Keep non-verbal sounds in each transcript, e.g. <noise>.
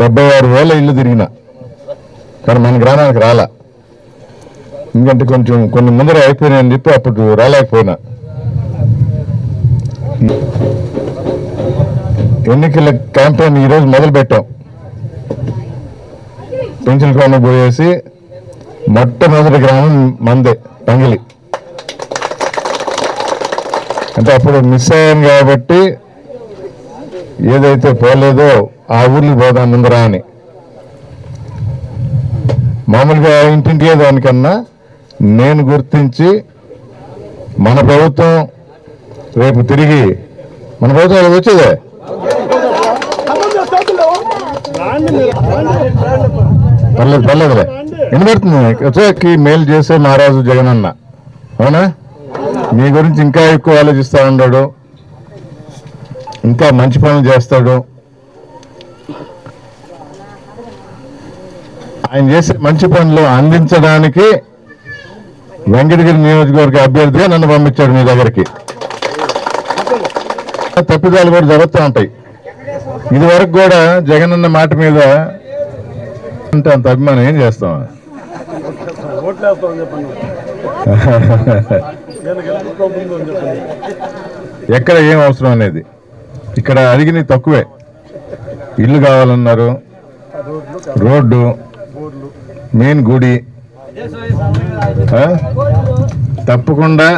డెబ్బై ఆరు వేల ఇల్లు తిరిగిన. కానీ మన గ్రామానికి రాలా. ఎందుకంటే కొంచెం కొన్ని ముందర అయిపోయినాయని చెప్పి అప్పుడు రాలేకపోయినా. ఎన్నికల క్యాంపెయిన్ ఈరోజు మొదలు పెట్టాం పెన్షన్ కొండ పోయేసి మొట్టమొదటి గ్రామం మందే పంగిలి అంటే అప్పుడు మిస్ అయ్యాను కాబట్టి ఏదైతే పోలేదో ఆ ఊర్లు పోదాం ముందరా అని. మామూలుగా ఇంటింటికే దానికన్నా నేను గుర్తించి మన ప్రభుత్వం రేపు తిరిగి మన ప్రభుత్వం రేపు వచ్చేదే? పర్లేదు పర్లేదులే. ఎన్ని వచ్చేకి మేలు చేసే మహారాజు జగన్ అన్న అవునా? మీ గురించి ఇంకా ఎక్కువ ఆలోచిస్తూ ఉన్నాడు. ఇంకా మంచి పనులు చేస్తాడు. ఆయన చేసే మంచి పనులు అందించడానికి వెంకటగిరి నియోజకవర్గ అభ్యర్థిగా నన్ను పంపించాడు మీ దగ్గరికి. తప్పిదాలు కూడా జరుగుతూ ఉంటాయి. ఇది వరకు కూడా జగన్ అన్న మాట మీద అంటే అంత అభిమానం ఏం చేస్తాం? <laughs> ఎక్కడ ఏం అవసరం అనేది? ఇక్కడ అడిగినవి తక్కువే. ఇల్లు కావాలన్నారు. రోడ్డు మెయిన్ గుడి. తప్పకుండా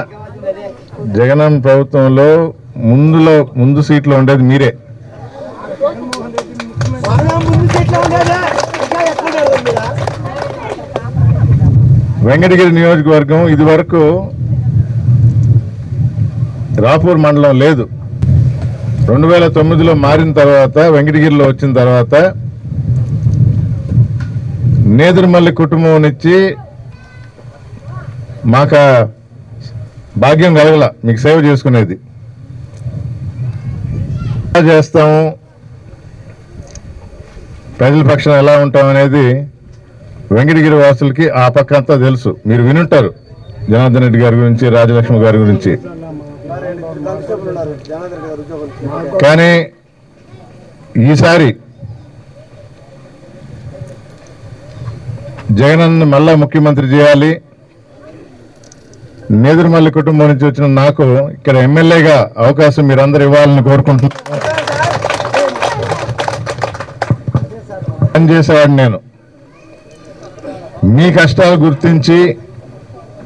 జగనన్న ప్రభుత్వంలో ముందులో ముందు సీట్లో ఉండేది మీరే. వెంకటగిరి నియోజకవర్గం ఇది వరకు రాపూర్ మండలం లేదు. రెండు వేల తొమ్మిదిలో మారిన తర్వాత వెంకటగిరిలో వచ్చిన తర్వాత నేదురుమల్లి కుటుంబం నుంచి మాకు భాగ్యం కలగల మీకు సేవ చేసుకునేది. ఎలా చేస్తాము? ప్రజల పక్షం ఎలా ఉంటాం అనేది వెంకటగిరి వాసులకి ఆ పక్క అంతా తెలుసు. మీరు వినుంటారు. జనార్దన్ రెడ్డి గారి గురించి రాజలక్ష్మి గారి గురించి. కానీ ఈసారి జగనన్న మళ్ళా ముఖ్యమంత్రి చేయాలి. నేదురుమల్లి కుటుంబం నుంచి వచ్చిన నాకు ఇక్కడ ఎమ్మెల్యేగా అవకాశం మీరందరూ ఇవ్వాలని కోరుకుంటున్నాను. పనిచేసేవాడు నేను. మీ కష్టాలు గుర్తించి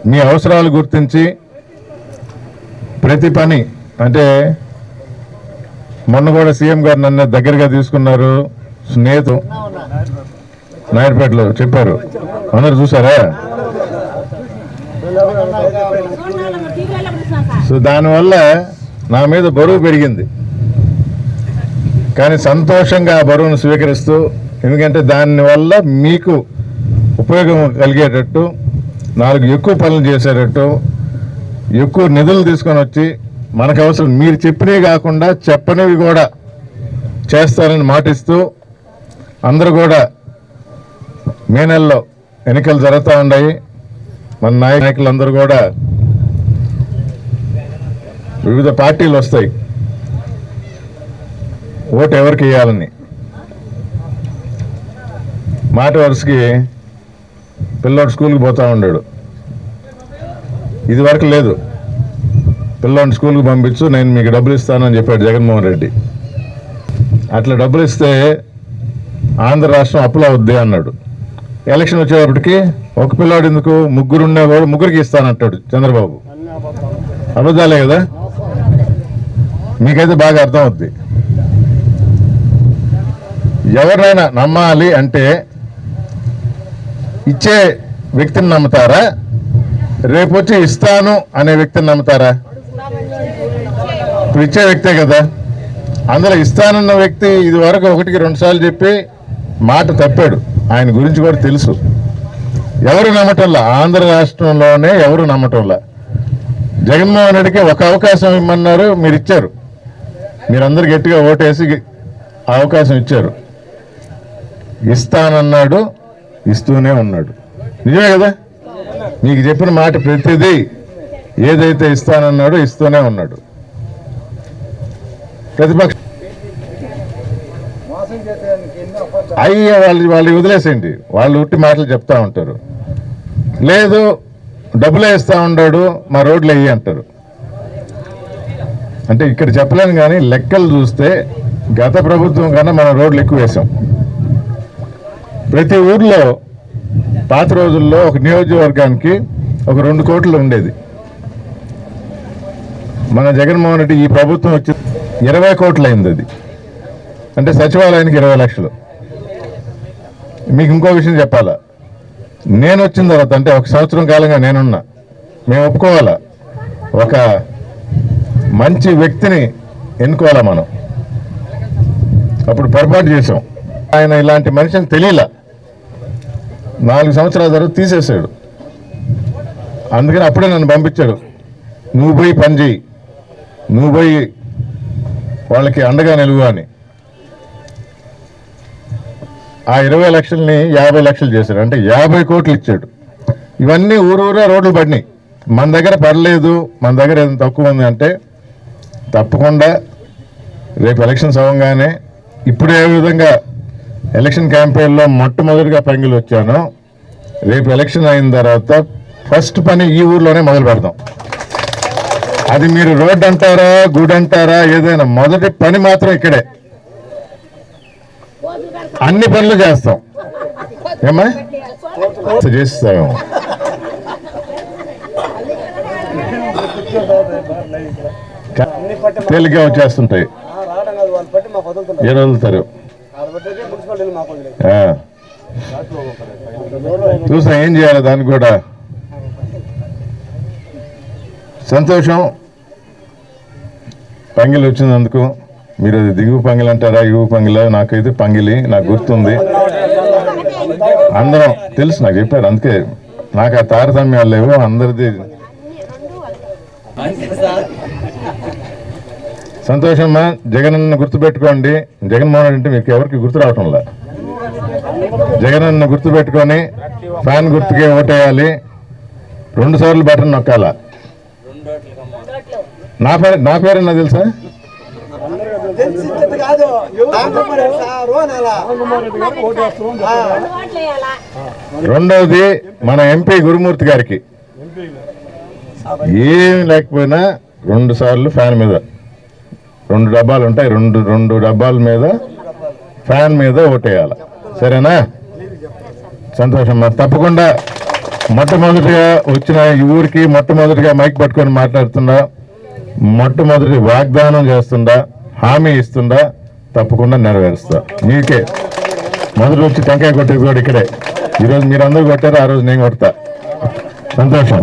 మీ అవసరాలు గుర్తించి ప్రతి పని అంటే మొన్న కూడా సీఎం గారు నన్ను దగ్గరగా తీసుకున్నారు స్నేహితు నాయుడుపేటలో చెప్పారు. అందరు చూసారా? సో దానివల్ల నా మీద బరువు పెరిగింది. కానీ సంతోషంగా ఆ బరువును స్వీకరిస్తూ ఎందుకంటే దానివల్ల మీకు ఉపయోగం కలిగేటట్టు నాలుగు ఎక్కువ పనులు చేసేటట్టు ఎక్కువ నిధులు తీసుకొని వచ్చి మనకు అవసరం. మీరు చెప్పినవి కాకుండా చెప్పనివి కూడా చేస్తారని మాటిస్తూ అందరూ కూడా మే నెలలో ఎన్నికలు జరుగుతూ ఉన్నాయి. మన నాయకులందరూ కూడా వివిధ పార్టీలు వస్తాయి. ఓటు ఎవరికి వేయాలని మాట వరుసకి పిల్లోడు స్కూల్కి పోతా ఉన్నాడు ఇది వరకు లేదు. పిల్లోడిని స్కూల్కి పంపించు నేను మీకు డబ్బులు ఇస్తానని చెప్పాడు జగన్మోహన్ రెడ్డి. అట్లా డబ్బులు ఇస్తే ఆంధ్ర రాష్ట్రం అప్పులు అవుద్ది అన్నాడు. ఎలక్షన్ వచ్చేటప్పటికి ఒక పిల్లోడు ఎందుకు? ముగ్గురు ఉండేవాడు ముగ్గురికి ఇస్తానంటాడు చంద్రబాబు. అబద్ధాలే కదా? మీకైతే బాగా అర్థం అవుద్ది ఎవరైనా నమ్మాలి అంటే ఇచ్చే వ్యక్తిని నమ్ముతారా? రేపు వచ్చి ఇస్తాను అనే వ్యక్తిని నమ్ముతారా? ఇప్పుడు ఇచ్చే వ్యక్తే కదా. అందులో ఇస్తానన్న వ్యక్తి ఇది వరకు ఒకటికి రెండు సార్లు చెప్పి మాట తప్పాడు. ఆయన గురించి కూడా తెలుసు. ఎవరు నమ్మటంలా? ఆంధ్ర రాష్ట్రంలోనే ఎవరు నమ్మటంలా? జగన్మోహన్ రెడ్డికి ఒక అవకాశం ఇమ్మన్నారు మీరు ఇచ్చారు. మీరందరు గట్టిగా ఓటేసి అవకాశం ఇచ్చారు. ఇస్తానన్నాడు ఇస్తూనే ఉన్నాడు. నిజమే కదా? మీకు చెప్పిన మాట ప్రతిదీ ఏదైతే ఇస్తానన్నాడో ఇస్తూనే ఉన్నాడు. ప్రతిపక్ష అయ్యే వాళ్ళు వాళ్ళు వదిలేసేయండి. వాళ్ళు ఉట్టి మాటలు చెప్తా ఉంటారు. లేదు డబ్బులు ఇస్తా ఉన్నాడు మా రోడ్లు వేయి అంటారు. అంటే ఇక్కడ చెప్పలేను కానీ లెక్కలు చూస్తే గత ప్రభుత్వం కన్నా మనం రోడ్లు ఎక్కువ వేసాం. ప్రతి ఊర్లో పాత రోజుల్లో ఒక నియోజకవర్గానికి ఒక రెండు కోట్లు ఉండేది. మన జగన్మోహన్ రెడ్డి ఈ ప్రభుత్వం వచ్చి ఇరవై కోట్లు అయింది అది. అంటే సచివాలయానికి ఇరవై లక్షలు. మీకు ఇంకో విషయం చెప్పాలా? నేను వచ్చిన తర్వాత అంటే ఒక సంవత్సరం కాలంగా నేనున్నా మేము ఒప్పుకోవాలా? ఒక మంచి వ్యక్తిని ఎన్నుకోవాలా మనం? అప్పుడు పొరపాటు చేసాం ఆయన ఇలాంటి మనిషిని తెలియలా? నాలుగు సంవత్సరాల తర్వాత తీసేసాడు అందుకని అప్పుడే నన్ను పంపించాడు. నువ్వు పోయి పని చేయి నువ్వు పోయి వాళ్ళకి అండగా నిలువు అని. ఆ ఇరవై లక్షల్ని యాభై లక్షలు చేశాడు. అంటే యాభై కోట్లు ఇచ్చాడు. ఇవన్నీ ఊరూరా రోడ్లు పడినాయి. మన దగ్గర పడలేదు. మన దగ్గర ఏదైనా తక్కువ ఉంది అంటే తప్పకుండా రేపు ఎలక్షన్స్ అవ్వగానే ఇప్పుడు ఏ విధంగా ఎలక్షన్ క్యాంపెయిన్లో మొట్టమొదటిగా పంగిలు వచ్చానో. రేపు ఎలక్షన్ అయిన తర్వాత ఫస్ట్ పని ఈ ఊర్లోనే మొదలు పెడతాం అది మీరు రోడ్ అంటారా గుడి అంటారా ఏదైనా మొదటి పని మాత్రం ఇక్కడే. అన్ని పనులు చేస్తాం. ఏమా చేస్తాం. అన్ని పట్టి తేలిగ్గా వచ్చేస్తుంటాయి. ఆ, రావడం కాదు వాళ్ళు పట్టి మాకు వదులుతున్నారు. ఏ వదులుతారు అది బట్టి మున్సిపాలిటీలు మాకు వదిలేదు ఆ, చూసా ఏం చేయాలి దానికి కూడా? సంతోషం. పంగిలి వచ్చినందుకు మీరు అది దిగువ పంగిలి అంటారా ఇగువ పంగిలా? నాకైతే పంగిలి నాకు గుర్తుంది. అందరం తెలుసు నాకు చెప్పారు అందుకే నాకు ఆ తారతమ్యాలు లేవు అందరిది. సంతోషమ్మా జగన్ గుర్తుపెట్టుకోండి. జగన్మోహన్ రెడ్డి అంటే మీకు ఎవరికి గుర్తు రావటంలా జగనన్న గుర్తుపెట్టుకొని ఫ్యాన్ గుర్తుకే ఓటేయాలి. రెండు సార్లు బటన్ నొక్కాల. నా పేరు నా పేరు తెలుసా? రెండవది మన ఎంపీ గురుమూర్తి గారికి. ఏం లేకపోయినా రెండు సార్లు ఫ్యాన్ మీద. రెండు డబ్బాలు ఉంటాయి రెండు రెండు డబ్బాల మీద ఫ్యాన్ మీద ఓటేయాలి. సరేనా? సంతోషం తప్పకుండా మొట్టమొదటిగా వచ్చిన ఈ ఊరికి మొట్టమొదటిగా మైక్ పట్టుకొని మాట్లాడుతుందా? మొట్టమొదటి వాగ్దానం చేస్తుండా హామీ ఇస్తుండా తప్పకుండా నెరవేరుస్తా. మీకే. మొదటి వచ్చి టెంకాయ కొట్టేది కూడా ఇక్కడే. ఈరోజు మీరు అందరూ కొట్టారు ఆ రోజు నేను కొడతా. సంతోషం.